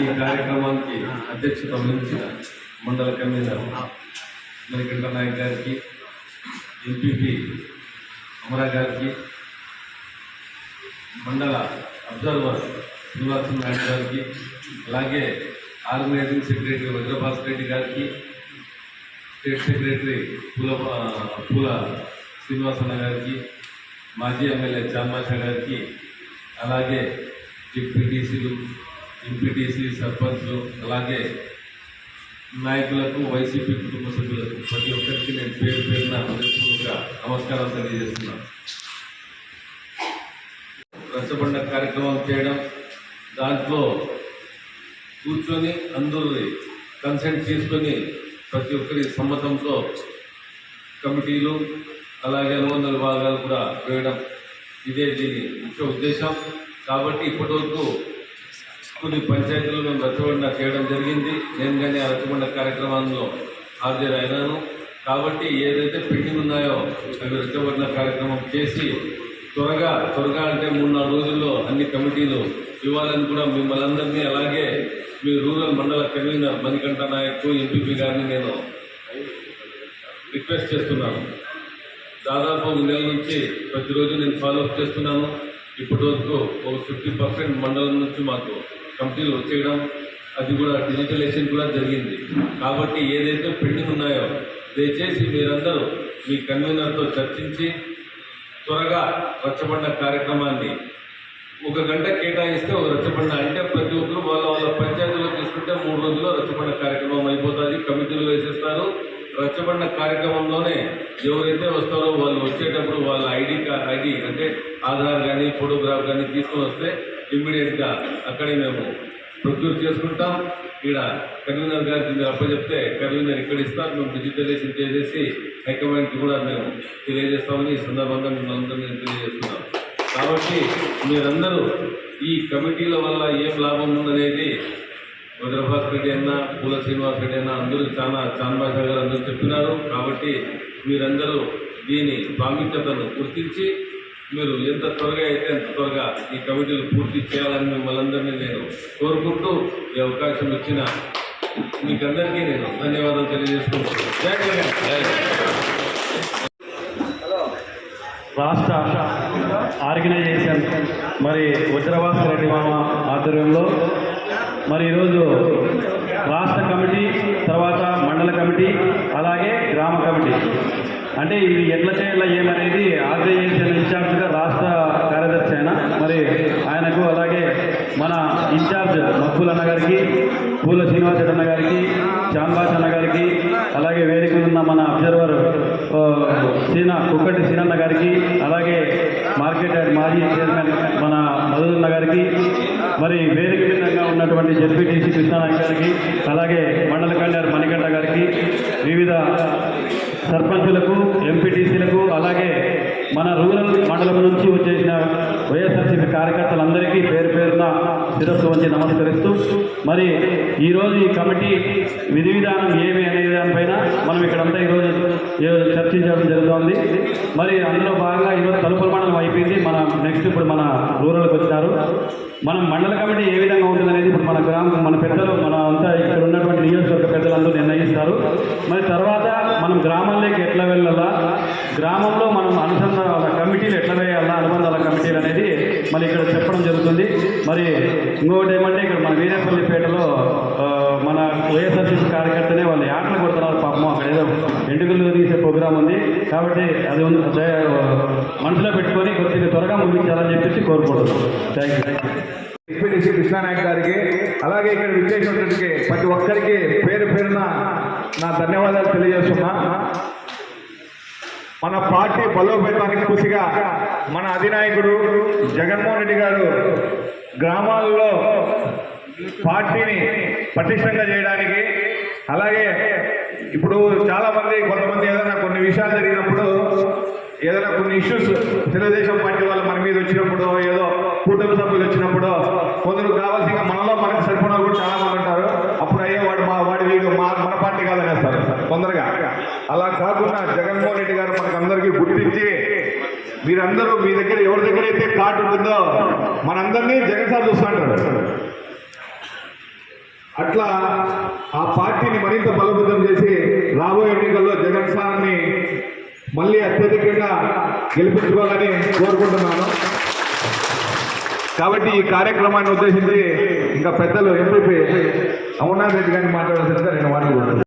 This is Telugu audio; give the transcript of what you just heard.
ఈ ఈ కార్యక్రమానికి అధ్యక్షత వహించిన మండల కన్వీనర్ మణికంఠ నాయక్ గారికి ఎంపీపీ అమరా గారికి మండల అబ్జర్వర్ శ్రీనివాసన్ నాయుడు గారికి అలాగే ఆర్గనైజింగ్ సెక్రటరీ వజ్రభాస్ రెడ్డి గారికి స్టేట్ సెక్రటరీ పూల పూల శ్రీనివాసన్న గారికి మాజీ ఎమ్మెల్యే చాన్మాషా గారికి అలాగే డిప్యూటీసీలు ఎంపీటీసీ సర్పంచ్ అలాగే నాయకులకు వైసీపీ కుటుంబ సభ్యులకు ప్రతి ఒక్కరికి నేను పేరు పేరున హృదయపూర్వక నమస్కారం తెలియజేస్తున్నాను రచ్చబండ కార్యక్రమం చేయడం దాంట్లో కూర్చొని అందరిని కన్సెంట్ తీసుకొని ప్రతి ఒక్కరి సమ్మతంతో కమిటీలు అలాగే అనుబంధ విభాగాలు కూడా వేయడం ఇదే దీని ముఖ్య ఉద్దేశం. కాబట్టి ఇప్పటివరకు కొన్ని పంచాయతీలు మేము రచ్చబండ చేయడం జరిగింది. నేను కానీ ఆ రచ్చబండ కార్యక్రమంలో హాజరైనాను. కాబట్టి ఏదైతే పెండింగ్ ఉన్నాయో అవి రచ్చబండ కార్యక్రమం చేసి త్వరగా త్వరగా అంటే మూడు నాలుగు రోజుల్లో అన్ని కమిటీలు ఇవ్వాలని కూడా మిమ్మల్ని అందరినీ అలాగే మీ rural mandal convener Manikanta Naik MPP గారిని నేను రిక్వెస్ట్ చేస్తున్నాను. దాదాపు ఒక నెల నుంచి ప్రతిరోజు నేను ఫాలో అప్ చేస్తున్నాను. ఇప్పటి వరకు ఒక ఫిఫ్టీ పర్సెంట్ మండలం నుంచి మాకు కంపెనీలు వచ్చేయడం అది కూడా డిజిటలైజేషన్ కూడా జరిగింది. కాబట్టి ఏదైతే పెండింగ్ ఉన్నాయో దయచేసి మీరందరూ మీ కన్వీనర్తో చర్చించి త్వరగా రచ్చబండ కార్యక్రమాన్ని ఒక గంట కేటాయిస్తే ఒక రచ్చబండ అంటే ప్రతి ఒక్కరు వాళ్ళ వాళ్ళ పంచాయతీలో తీసుకుంటే మూడు రోజుల్లో రచ్చబండ కార్యక్రమం అయిపోతుంది కమిటీలు వేసేస్తారు. రచ్చబండ కార్యక్రమంలోనే ఎవరైతే వస్తారో వాళ్ళు వచ్చేటప్పుడు వాళ్ళ ఐడి కార్డ్ ఐడి అంటే ఆధార్ కానీ ఫోటోగ్రాఫ్ కానీ తీసుకొని వస్తే ఇమ్మీడియట్గా అక్కడే మేము ప్రొక్యూర్ చేసుకుంటాం. ఇక్కడ కన్వీనర్ గారికి మీరు అప్పచెప్తే కన్వీనర్ ఇక్కడ ఇస్తారు. మేము డిజిటలైజేషన్ చేసేసి హైకమాండ్కి కూడా మేము తెలియజేస్తామని ఈ సందర్భంగా మిమ్మల్ని అందరినీ తెలియజేస్తున్నాం. కాబట్టి మీరందరూ ఈ కమిటీల వల్ల ఏం లాభం ఉందనేది వజ్రభాస్ రెడ్డి అన్న పూల శ్రీనివాస్ రెడ్డి అన్న అందరూ చాలా చాన్బాష గారు అందరూ చెప్పినారు. కాబట్టి మీరందరూ దీని ప్రాముఖ్యతను గుర్తించి మీరు ఎంత త్వరగా అయితే అంత త్వరగా ఈ కమిటీలు పూర్తి చేయాలని మిమ్మల్ని అందరినీ నేను కోరుకుంటూ ఈ అవకాశం ఇచ్చిన మీకందరికీ నేను ధన్యవాదాలు తెలియజేసుకుంటున్నాను రాష్ట్ర ఆర్గనైజేషన్ మరి వజ్రవాస రెడ్డి మామ ఆధ్వర్యంలో మరి ఈరోజు రాష్ట్ర కమిటీ తర్వాత మండల కమిటీ అలాగే గ్రామ కమిటీ. అంటే ఇవి ఎట్లా చేయాలా ఏమనేది ఆర్గనైజేషన్ ఇన్ఛార్జ్గా రాష్ట్ర కార్యదర్శి అయినా మరి ఆయనకు అలాగే మన ఇన్ఛార్జ్ మక్కుల్ అన్న గారికి పూల శ్రీనివాస అన్న గారికి చాంబాస్ అన్న గారికి అలాగే వేదిక ఉన్న మన అబ్జర్వర్ ఆ, సీన కుక్కటి సీనన్న గారికి అలాగే మార్కెట్ మాజీ చైర్మన్ మన మధున్న గారికి మరి వేదిక ఉన్నటువంటి జడ్పీటీసీ కృష్ణానాయక్ గారికి అలాగే మండల కళ్యాణ్ మణికంఠ గారికి వివిధ సర్పంచులకు ఎంపీటీసీలకు అలాగే మన రూరల్ మండలం నుంచి వచ్చేసిన వైఎస్ఆర్సీపీ కార్యకర్తలందరికీ పేరు పేరున శిరస్సు వచ్చి నమస్కరిస్తూ మరి ఈరోజు ఈ కమిటీ విధి విధానం ఏమి అనే దానిపైన మనం ఇక్కడంతా ఈరోజు చర్చించడం జరుగుతోంది. మరి అందులో భాగంగా ఈరోజు తలుపుల మండలం అయిపోయింది. మన నెక్స్ట్ ఇప్పుడు మన రూరల్కి వచ్చారు. మనం మండల కమిటీ ఏ విధంగా ఉంటుంది అనేది ఇప్పుడు మన గ్రామం మన పెద్దలు మన అంతా ఇక్కడ ఉన్నటువంటి నియోజకవర్గ పెద్దలందరూ నిర్ణయిస్తారు మరి తర్వాత మనం గ్రామంలోకి ఎట్లా వెళ్ళాలా గ్రామంలో మనం అనుసంధాన కమిటీలు ఎట్లా వేయాలా అనుబంధాల కమిటీలు మరి ఇక్కడ చెప్పడం జరుగుతుంది. మరి ఇంకొకటి ఏమంటే ఇక్కడ మన వీరేపల్లిపేటలో మన వైఎస్ఆర్సీసీ కార్యకర్తనే వాళ్ళు యాట్లు కొడుతున్నారు పాపం అక్కడ ఏదో ఎంటుకలు తీసే ప్రోగ్రామ్ ఉంది. కాబట్టి అది ఉంది. మనసులో పెట్టుకొని కొద్దిగా త్వరగా ముగించాలని చెప్పేసి కోరుకుంటున్నాం. Thank you thank you Krishna Naik గారికి అలాగే ఇక్కడ విచ్చేసినటువంటి ప్రతి ఒక్కరికి పేరు పేరున నా ధన్యవాదాలు తెలియజేస్తున్నా. మన పార్టీ బలోపేతానికి కృషిగా మన అధినాయకుడు జగన్మోహన్ రెడ్డి గారు గ్రామాల్లో పార్టీని పటిష్టంగా చేయడానికి అలాగే ఇప్పుడు చాలామంది కొంతమంది ఏదైనా కొన్ని విషయాలు జరిగినప్పుడు ఏదైనా కొన్ని ఇష్యూస్ తెలుగుదేశం పార్టీ వాళ్ళు మన మీద వచ్చినప్పుడు ఏదో కూటమి సభ్యులు వచ్చినప్పుడు కొందరు కావాల్సిన మనలో మనకు సరిపడిన కూడా చాలా మంది ఉంటారు. అప్పుడు అయ్యే వాడు మా వాడి వీడు మా మన పార్టీ కాదనేస్తారు. తొందరగా అలా కాకుండా జగన్మోహన్ రెడ్డి గారు మనకు అందరికీ గుర్తించి మీరందరూ మీ దగ్గర ఎవరి దగ్గర అయితే కార్డు ఉంటుందో మనందరినీ జగన్ సార్ చూస్తుంటారు అట్లా ఆ పార్టీని మరింత బలోపేతం చేసి రాబోయే ఎన్నికల్లో జగన్ సార్ని మళ్ళీ అత్యధికంగా గెలిపించుకోవాలని కోరుకుంటున్నాను. కాబట్టి ఈ కార్యక్రమాన్ని ఉద్దేశించి ఇంకా పెద్దలు ఎంపీపీ అమర్నాథ్ రెడ్డి గారిని మాట్లాడాల్సిందిగా నేను మాట్లాడుతున్నాను